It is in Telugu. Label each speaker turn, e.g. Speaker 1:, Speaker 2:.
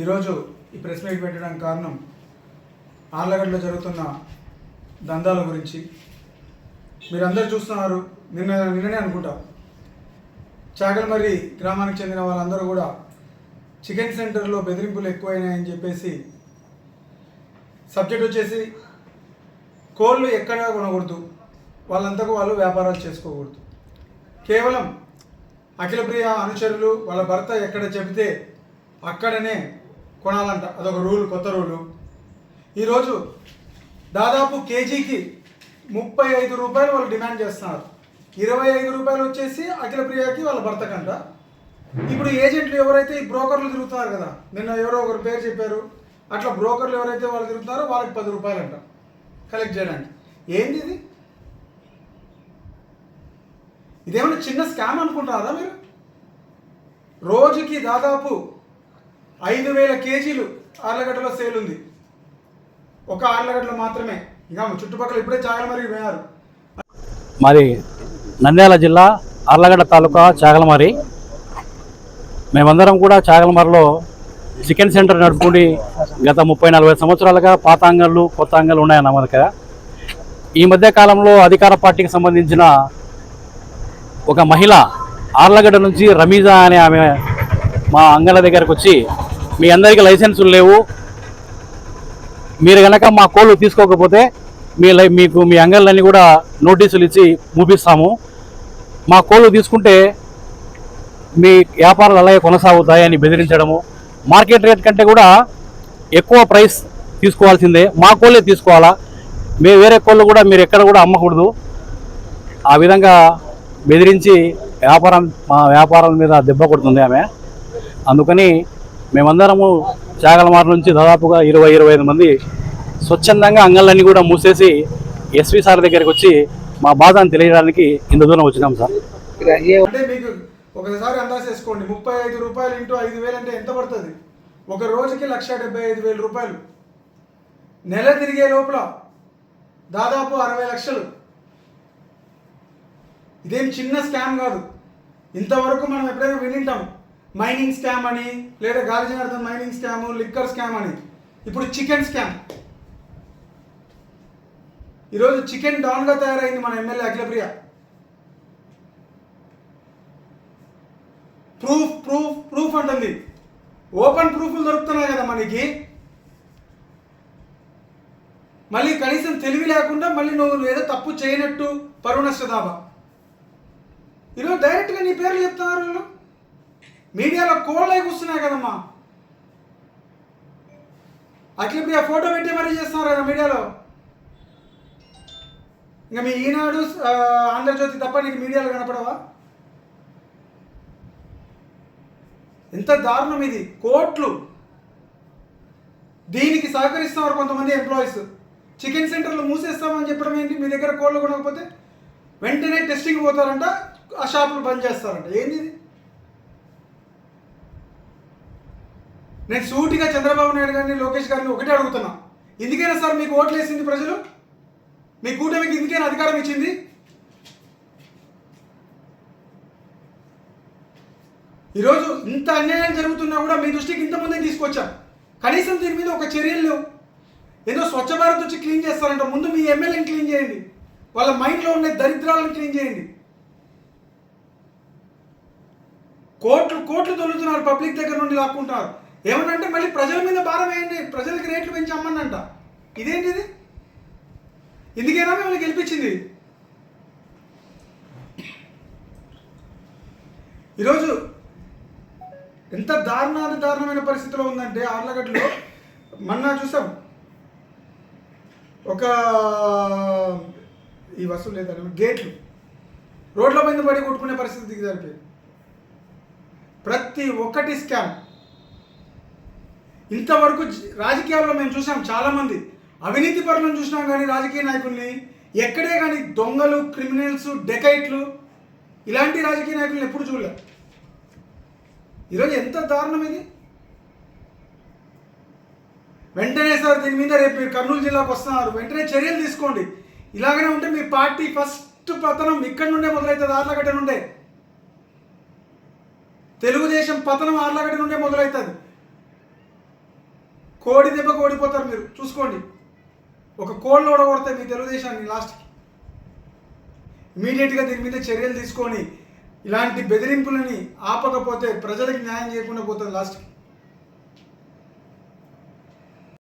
Speaker 1: ఈరోజు ఈ ప్రెస్ మీట్ పెట్టడానికి కారణం ఆర్లగడ్డలో జరుగుతున్న దందాల గురించి. మీరందరూ చూస్తున్నారు నిన్న నిన్ననే అనుకుంటా. చాకలమర్రి గ్రామానికి చెందిన వాళ్ళందరూ కూడా చికెన్ సెంటర్లో బెదిరింపులు ఎక్కువైనాయని చెప్పేసి సబ్జెక్ట్ వచ్చేసి కోళ్ళు ఎక్కడ కొనకూడదు వాళ్ళంతకు వాళ్ళు వ్యాపారాలు చేసుకోకూడదు. కేవలం అఖిలప్రియ అనుచరులు వాళ్ళ భర్త ఎక్కడ చెబితే అక్కడనే కొనాలంట. అదొక రూల్ కొత్త రూలు. ఈరోజు దాదాపు కేజీకి ముప్పై ఐదు రూపాయలు వాళ్ళు డిమాండ్ చేస్తున్నారు. ఇరవై ఐదు రూపాయలు వచ్చేసి అఖిలప్రియకి వాళ్ళ భర్తకంట. ఇప్పుడు ఏజెంట్లు ఎవరైతే ఈ బ్రోకర్లు తిరుగుతున్నారు కదా నిన్న ఎవరో ఒకరు పేరు చెప్పారు. అట్లా బ్రోకర్లు ఎవరైతే వాళ్ళు తిరుగుతున్నారో వాళ్ళకి పది రూపాయలంట కలెక్ట్ చేయడానికి. ఏంది ఇది? ఇదేమన్నా చిన్న స్కామ్ అనుకుంటున్నారా మీరు? రోజుకి దాదాపు ఐదు వేల కేజీలు ఆర్లగడ్డలో సేల్ ఉంది. ఒక ఆర్లగడ్డలో మాత్రమే. ఇక చుట్టుపక్కల ఇప్పుడే చాలా మరి పోయారు.
Speaker 2: మరి నంద్యాల జిల్లా అర్లగడ్డ తాలూకా చాగలమారి. మేమందరం కూడా చాగలమారిలో చికెన్ సెంటర్ నడుపుకుని గత ముప్పై నలభై సంవత్సరాలుగా పాత అంగళ్ళు కొత్త అంగళ్ళు ఉన్నాయన్న మన దగ్గర ఈ మధ్య కాలంలో అధికార పార్టీకి సంబంధించిన ఒక మహిళ ఆర్లగడ్డ నుంచి రమీజా అనే ఆమె మా అంగళ్ళ దగ్గరకు వచ్చి మీ అందరికీ లైసెన్సులు లేవు. మీరు కనుక మా కోళ్ళు తీసుకోకపోతే మీ లై మీకు మీ అంగళ్ళన్నీ కూడా నోటీసులు ఇచ్చి మూపిస్తాము మా కోళ్ళు తీసుకుంటే మీ వ్యాపారాలు అలాగే కొనసాగుతాయని బెదిరించడము. మార్కెట్ రేట్ కంటే కూడా ఎక్కువ ప్రైస్ తీసుకోవాల్సిందే. మా కోళ్ళే తీసుకోవాలా? మీ వేరే కోళ్ళు కూడా మీరు ఎక్కడ కూడా అమ్మకూడదు. ఆ విధంగా బెదిరించి వ్యాపారం మా వ్యాపారం మీద దెబ్బ కొడుతుంది ఆమె. అందుకని మేమందరము చాగలమార నుంచి దాదాపుగా ఇరవై ఇరవై ఐదు మంది స్వచ్ఛందంగా అంగళ్ళన్నీ కూడా మూసేసి ఎస్వి సార్ దగ్గరికి వచ్చి మా బాధను తెలియడానికి ఇంత దూరం వచ్చినాం సార్.
Speaker 1: అంటే మీకు ఒకసారి అందాజ వేసుకోండి ముప్పై ఐదు రూపాయలు ఇంటూ ఐదు వేలు అంటే ఎంత పడుతుంది? ఒక రోజుకి లక్ష డెబ్బై ఐదు వేల రూపాయలు. నెల తిరిగే లోపల దాదాపు అరవై లక్షలు. ఇదేం చిన్న స్కామ్ కాదు. ఇంతవరకు మనం ఎప్పుడైనా వినింటాం మైనింగ్ స్కామ్ అని లేదా Gali Janardhan mining scam liquor scam అని. ఇప్పుడు చికెన్ స్కామ్. ఈరోజు చికెన్ డౌన్గా తయారైంది మన MLA Akhilapriya. Proof proof proof అంటుంది. ఓపెన్ ప్రూఫ్లు దొరుకుతున్నాయి కదా మనకి. మళ్ళీ కనీసం తెలివి లేకుండా మళ్ళీ నువ్వు ఏదో తప్పు చేయనట్టు పరువు నష్టదాబా. ఈరోజు డైరెక్ట్గా నీ పేర్లు చెప్తున్నారు వీళ్ళు. మీడియాలో కోళ్ళై కూర్చున్నాయి కదమ్మా. అఖిలప్రియ ఫోటో పెట్టి మరీ చేస్తున్నారు కదా మీడియాలో. ఇంకా మీ ఈనాడు ఆంధ్రజ్యోతి తప్ప నీకు మీడియాలో కనపడవా? ఎంత దారుణం ఇది. కోట్లు. దీనికి సహకరిస్తున్నారు కొంతమంది ఎంప్లాయీస్ చికెన్ సెంటర్లు మూసేస్తామని చెప్పడం ఏంటి? మీ దగ్గర కోళ్ళు కొనకపోతే వెంటనే టెస్టింగ్ పోతారంట ఆ షాపులు బంద్ చేస్తారంట. ఏంది ఇది? నేను సూటిగా చంద్రబాబు నాయుడు గారిని లోకేష్ గారిని ఒకటే అడుగుతున్నా. ఎందుకైనా సార్ మీకు ఓట్లు వేసింది ప్రజలు? మీ కూటమికి ఎందుకైనా అధికారం ఇచ్చింది? ఈరోజు ఇంత అన్యాయం జరుగుతున్నా కూడా మీ దృష్టికి ఇంత ముందే తీసుకొచ్చాం? కనీసం దీని మీద ఒక చర్యలు లేవు. ఏదో స్వచ్ఛ భారత్ వచ్చి క్లీన్ చేస్తారంట. ముందు మీ ఎమ్మెల్యేని క్లీన్ చేయండి. వాళ్ళ మైండ్లో ఉండే దరిద్రాలను క్లీన్ చేయండి. కోట్లు కోట్లు తొలుతున్నారు పబ్లిక్ దగ్గర నుండి లాక్కుంటారు ఏమనంటే మళ్ళీ ప్రజల మీద భారం వేయండి ప్రజలకి రేట్లు పెంచి అమ్మనంట ఇదేంటి ఇది? మిమ్మల్ని గెలిపించింది? ఈరోజు ఎంత దారుణాది దారుణమైన పరిస్థితిలో ఉందంటే ఆర్లగడ్డలో మొన్న చూసాం. ఒక ఈ వసూలు లేదని గేట్లు. రోడ్ల మీద పడి కొట్టుకునే పరిస్థితి దిగజారిపోయింది. ప్రతి ఒక్కటి స్కామ్. ఇంతవరకు రాజకీయాల్లో మేము చూసాం చాలామంది. అవినీతి పరులను చూసినాం కానీ రాజకీయ నాయకుల్ని ఎక్కడే కానీ దొంగలు క్రిమినల్స్ డెకైట్లు ఇలాంటి రాజకీయ నాయకులను ఎప్పుడు చూడలేదు ఈరోజు ఎంత దారుణం ఇది? వెంటనే సార్ దీని మీద రేపు మీరు కర్నూలు జిల్లాకు వస్తున్నారు. వెంటనే చర్యలు తీసుకోండి. ఇలాగనే ఉంటే మీ పార్టీ ఫస్ట్ పతనం ఇక్కడ నుండే మొదలవుతుంది ఆర్లగడ్డ నుండే. తెలుగుదేశం పతనం ఆర్లగడ్డ నుండే మొదలవుతుంది కోడి దెబ్బకు ఓడిపోతారు మీరు. చూసుకోండి. ఒక కోళ్ళు ఓడగొడితే మీ తెలుగుదేశాన్ని లాస్ట్కి. ఇమీడియట్గా దీని మీద చర్యలు తీసుకొని ఇలాంటి బెదిరింపులని ఆపకపోతే ప్రజలకు న్యాయం చేయకుండా పోతుంది లాస్ట్కి.